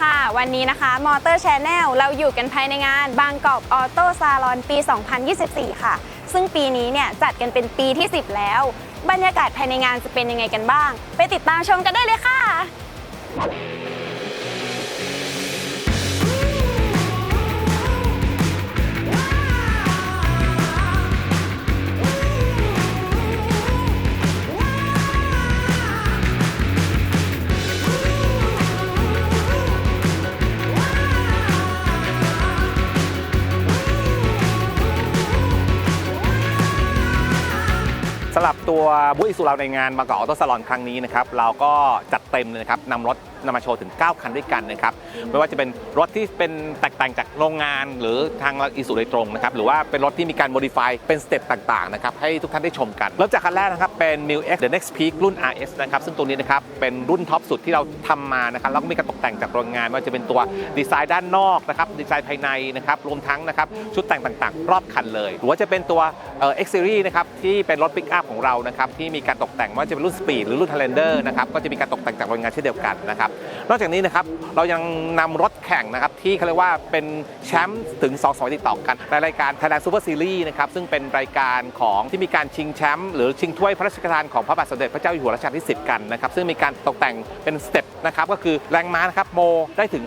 ค่ะ วันนี้นะคะมอเตอร์ชแนลเราอยู่กันภายในงานบางกอกออโต้ซาลอนปี 2024 ค่ะ ซึ่งปีนี้เนี่ยจัดกันเป็นปีที่ 10 แล้ว บรรยากาศภายในงานจะเป็นยังไงกันบ้าง ไปติดตามชมกันได้เลยค่ะ สำหรับตัวบูธอิสุเราในงานบางกอกออโต้ซาลอนครั้งนี้นะครับเราก็จัดเต็มเลยนะครับนำรถ นำมาโชว์ถึง 9 คันด้วยกันนะครับไม่ว่าจะเป็นรถที่เป็นแตกต่างจากโรงงาน หรือทางอิสุโดยตรงนะครับหรือว่าเป็นรถที่มีการโมดิฟายเป็นสเต็ปต่างๆนะครับให้ทุกท่านได้ชมกันเริ่มจากคันแรกนะครับเป็น m i l X The Next Peak รุ่น RS นะครับซึ่งตัวนี้นะครับเป็นรุ่นท็อปสุดที่เราทำมานะครับแล้วก็มีการตกแต่งจากโรงงานไม่ว่าจะเป็นตัวดีไซน์ด้านนอกนะครับดีไซน์ภายในนะครับรวมทั้งนะครับชุดแต่งต่างๆ รอบคันเลย หรือว่าจะเป็นตัวเอ่อ X Series นะครับที่เป็นรถปิกอัพของเรานะครับที่มีการตกแต่งไม่ว่าจะเป็นรุ่น Speed หรือรุ่น Highlander นะครับก็จะมีการตกแต่งจากโรงงานเช่นเดียวกันนะครับนอกจากนี้นะครับเรายังนำรถแข่งนะครับที่เขาเรียกว่าเป็นแชมป์ถึง2สมัยติดต่อกันในรายการ Thailand Super Series นะครับซึ่งเป็นรายการของที่มีการชิงแชมป์หรือชิงถ้วยพระราชทานของพระบาทสมเด็จพระเจ้าอยู่หัวรัชกาลที่ 10 กันนะครับซึ่งมีการตกแต่งเป็นสเต็ปนะครับก็คือแรงม้านะครับโมได้ถึง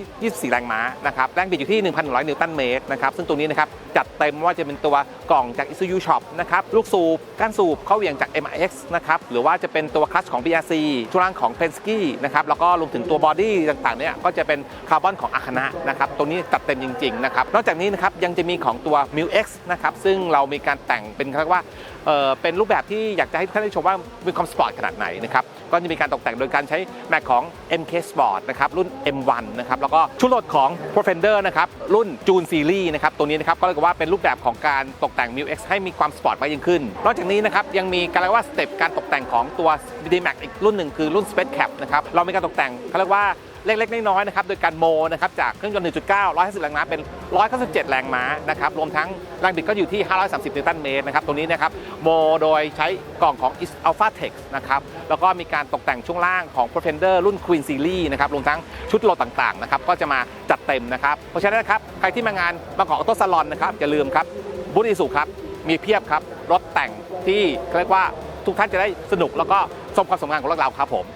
524 แรงม้านะครับแรงบิดอยู่ที่ 1,100 นิวตันเมตรนะครับซึ่งตรงนี้นะครับจัดเต็มว่าจะเป็นตัวกล่องจาก Isuzu Shop นะครับลูกสูบก้านสูบเข้าเหวี่ยงจาก MIX นะครับหรือว่าจะเป็นตัวคลัตช์ของ BRC ช่วงล่างของ Penske นะครับแล้วก็รวมถึงตัวบอดี้ต่างๆเนี่ยก็จะเป็นคาร์บอนของอาคาะนะครับตรงนี้จัดเต็มจริงๆนะครับนอกจากนี้นะครับยังจะมีของตัว m i l X นะครับซึ่งเรามีการแต่งเป็นเรียกว่าเอ่อเป็นรูปแบบที่อยากจะให้ท่านได้ชมว่ามีความสปอร์ตขนาดไหนนะครับก็จะมีการตกแต่งโดยการใช้แม็กของ MK Sport นะครับรุ่น M1 นะครับแล้วก็ชุดรถของ Profender นะครับรุ่น June Series นะครับตัวนี้นะครับก็เรียกว่าเป็นรูปแบบของการตกแต่ง m i l X ให้มีความสปอร์ตมากยิ่งขึ้น นอกจากนี้นะครับยังมีการเรียกว่าสเต็ปการตกแต่งของตัว d m a x อีกรุ่นหนึ่งคือรุ่น Space Cap นะครับเรามีการตกแต่งเขาเรียกว่า เล็กๆน้อยๆนะครับโดยการโมนะครับจากเครื่องยนต์ 1.9 150แรงม้าเป็น 197 แรงม้านะครับรวมทั้งแรงบิดก็อยู่ที่ 530 นิวตันเมตรนะครับตรงนี้นะครับโมโดยใช้กล่องของ Alpha Tech นะครับแล้วก็มีการตกแต่งช่วงล่างของ Profender รุ่น Queen Series นะครับรวมทั้งชุดโหลดต่างๆนะครับก็จะมาจัดเต็มนะครับเพราะฉะนั้นนะครับใครที่มางานบางกอกออโต้ซาลอนนะครับอย่าลืมครับบูธอิสุครับมีเพียบครับรถแต่งที่เรียกว่าทุกท่านจะได้สนุกแล้วก็ชมความสวยงามของเราครับผม